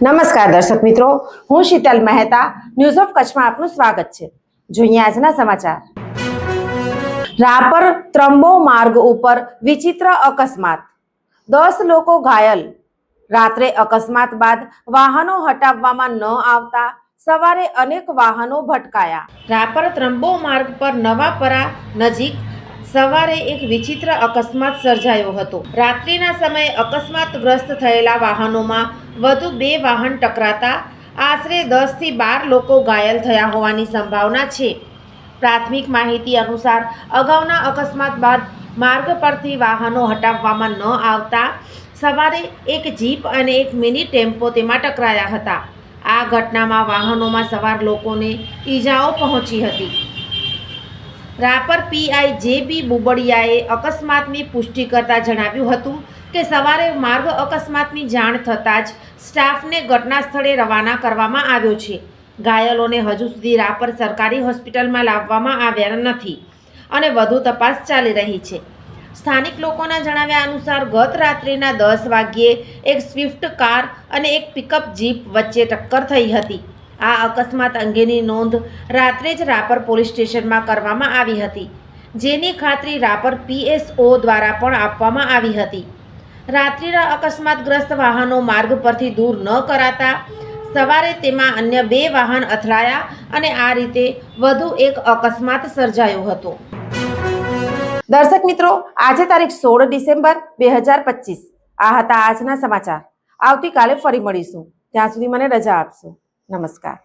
નમસ્કાર દર્શક મિત્રો, હું શીતલ મહેતા ન્યૂઝ ઓફ કચ્છમાં આપનું સ્વાગત છે. જોઈએ આજના સમાચાર. રાપર ત્રંબો માર્ગ ઉપર વિચિત્ર અકસ્માત. દસ લોકો ઘાયલ. રાત્રે અકસ્માત બાદ વાહનો હટાવવામાં ન આવતા સવારે અનેક વાહનો ભટકાયા. રાપર ત્રંબો માર્ગ પર નવાપરા નજીક સવારે એક વિચિત્ર અકસ્માત સર્જાયો હતો. રાત્રિના સમયે અકસ્માતગ્રસ્ત થયેલા વાહનોમાં વધુ બે વાહન ટકરાતા આશરે દસથી બાર લોકો ઘાયલ થયા હોવાની સંભાવના છે. પ્રાથમિક માહિતી અનુસાર અગાઉના અકસ્માત બાદ માર્ગ પરથી વાહનો હટાવવામાં ન આવતા સવારે એક જીપ અને એક મિની ટેમ્પો તેમાં ટકરાયા હતા. આ ઘટનામાં વાહનોમાં સવાર લોકોને ઈજાઓ પહોંચી હતી. રાપર પીઆઈ જે બી બુબડિયાએ અકસ્માતની પુષ્ટિ કરતા જણાવ્યું હતું કે સવારે માર્ગ અકસ્માતની જાણ થતાં જ સ્ટાફને ઘટના સ્થળે રવાના કરવામાં આવ્યો છે. ઘાયલોને હજુ સુધી રાપર સરકારી હોસ્પિટલમાં લાવવામાં આવ્યા નથી અને વધુ તપાસ ચાલી રહી છે. સ્થાનિક લોકોના જણાવ્યા અનુસાર ગત રાત્રિના દસ વાગ્યે એક સ્વિફ્ટ કાર અને એક પિકઅપ જીપ વચ્ચે ટક્કર થઈ હતી. આ અકસ્માત અંગેની નોંધ રાત્રે જ રાપર પોલીસ સ્ટેશનમાં કરવામાં આવી હતી, જેની ખાતરી રાપર પીએસઓ દ્વારા પણ આપવામાં આવી હતી. રાત્રિના અકસ્માતગ્રસ્ત વાહનો માર્ગ પરથી દૂર ન કરાતા, સવારે તેમાં અન્ય બે વાહન અથડાયા અને આ રીતે વધુ એક અકસ્માત સર્જાયો હતો. દર્શક મિત્રો, આજે તારીખ સોળ ડિસેમ્બર બે હજાર પચીસ. આ હતા આજના સમાચાર. આવતીકાલે ફરી મળીશું. ત્યાં સુધી મને રજા આપશો. નમસ્કાર.